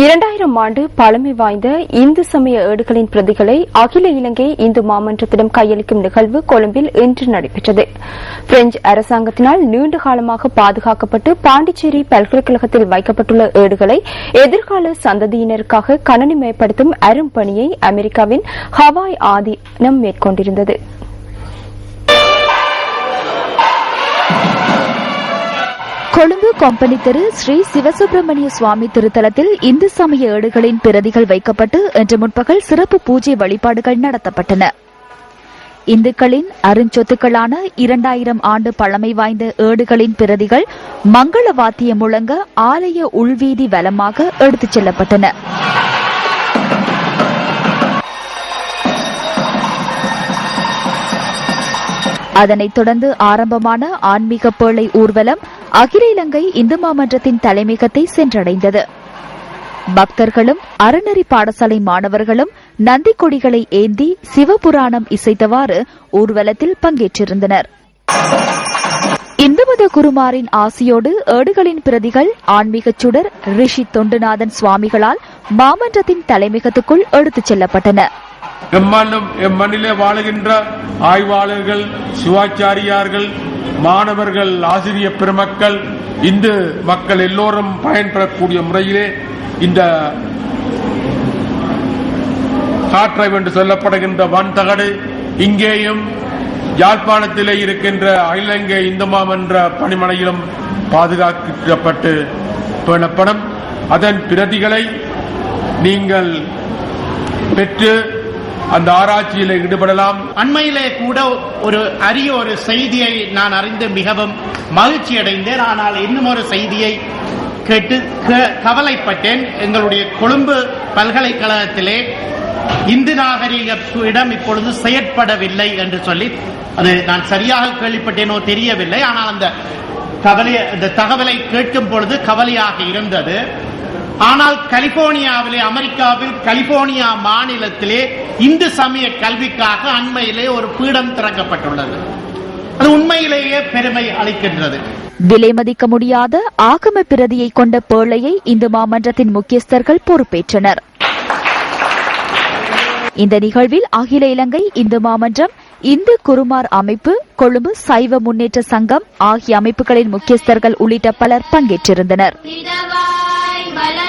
இரண்டாயிரம் ஆண்டு பழமை வாய்ந்த இந்து சமய ஏடுகளின் பிரதிகளை அகில இலங்கை இந்து மாமன்றத்திடம் கையளிக்கும் நிகழ்வு கொழும்பில் இன்று நடைபெற்றது. பிரெஞ்சு அரசாங்கத்தினால் நீண்ட காலமாக பாதுகாக்கப்பட்டு பாண்டிச்சேரி பல்கலைக்கழகத்தில் வைக்கப்பட்டுள்ள ஏடுகளை எதிர்கால சந்ததியினருக்காக கணனிமயப்படுத்தும் அரும்பணியை அமெரிக்காவின் ஹவாய் ஆதீனம் மேற்கொண்டிருந்தது. கொழும்பு கொம்பனி தெரு ஸ்ரீ சிவசுப்பிரமணிய சுவாமி திருத்தலத்தில் இந்து சமய ஏடுகளின் பிரதிகள் வைக்கப்பட்டு இன்று முற்பகல் சிறப்பு பூஜை வழிபாடுகள் நடத்தப்பட்டன. இந்துக்களின் அருஞ்சொத்துக்களான இரண்டாயிரம் ஆண்டு பழமை வாய்ந்த ஏடுகளின் பிரதிகள் மங்கள வாத்தியம் முழங்க ஆலய உள்வீதி வலமாக எடுத்துச் செல்லப்பட்டன. அதனைத் தொடர்ந்து ஆரம்பமான ஆன்மீக பேழை ஊர்வலம் அகில இலங்கை இந்து மாமன்றத்தின் தலைமையகத்தை சென்றடைந்தது. பக்தர்களும் அறநெறி பாடசாலை மாணவர்களும் நந்தி கொடிகளை ஏந்தி சிவபுராணம் இசைத்தவாறு ஊர்வலத்தில் பங்கேற்றிருந்தனர். இந்து மத குருமாரின் ஆசியோடு ஏடுகளின் பிரதிகள் ஆன்மீக சுடர் ரிஷி தொண்டுநாதன் சுவாமிகளால் மாமன்றத்தின் தலைமையகத்துக்குள் எடுத்துச் செல்லப்பட்டன. எம்மண்ணும் எம்மண்ணிலே வாழுகின்ற ஆய்வாளர்கள் சிவாச்சாரியார்கள் மாணவர்கள் ஆசிரிய பெருமக்கள் இந்து மக்கள் எல்லோரும் பயன்பெறக்கூடிய முறையிலே இந்த காற்றை என்று சொல்லப்படுகின்ற வன்தகடு இங்கேயும் யாழ்ப்பாணத்திலே இருக்கின்ற அகிலங்கை இந்துமாம் என்ற பணிமனையிலும் பாதுகாக்கப்பட்டு பேணப்படும். அதன் பிரதிகளை நீங்கள் பெற்று அந்த ஆராய்ச்சியில் ஈடுபடலாம். அண்மையிலே கூட ஒரு அரிய ஒரு செய்தியை நான் அறிந்து மிகவும் மகிழ்ச்சி அடைந்தேன். ஆனால் இன்னும் ஒரு செய்தியை கேட்டு க- கவலைப்பட்டேன். எங்களுடைய கொழும்பு பல்கலைக்கழகத்திலே இந்து நாகரிக இடம் இப்பொழுது செயற்படவில்லை என்று சொல்லி அது நான் சரியாக கேள்விப்பட்டேனோ தெரியவில்லை. ஆனால் அந்த கவலை அந்த தகவலை கேட்கும் பொழுது கவலையாக இருந்தது. ஆனால் கலிபோர்னியாவிலே அமெரிக்காவில் கலிபோர்னியா மாநிலத்திலே இந்து சமய கல்விக்காக அண்மையிலே ஒரு பீடம் திறக்கப்பட்டுள்ளது. அது உண்மையிலேயே பெருமை அளிக்கின்றது. விலை மதிக்க முடியாத ஆகம பிரதியை கொண்ட பேழையை இந்து மாமன்றத்தின் முக்கியஸ்தர்கள் பொறுப்பேற்றனர். இந்த நிகழ்வில் அகில இலங்கை இந்து மாமன்றம் இந்து குருமார் அமைப்பு கொழும்பு சைவ முன்னேற்ற சங்கம் ஆகிய அமைப்புகளின் முக்கியஸ்தர்கள் உள்ளிட்ட பலர் பங்கேற்றிருந்தனர்.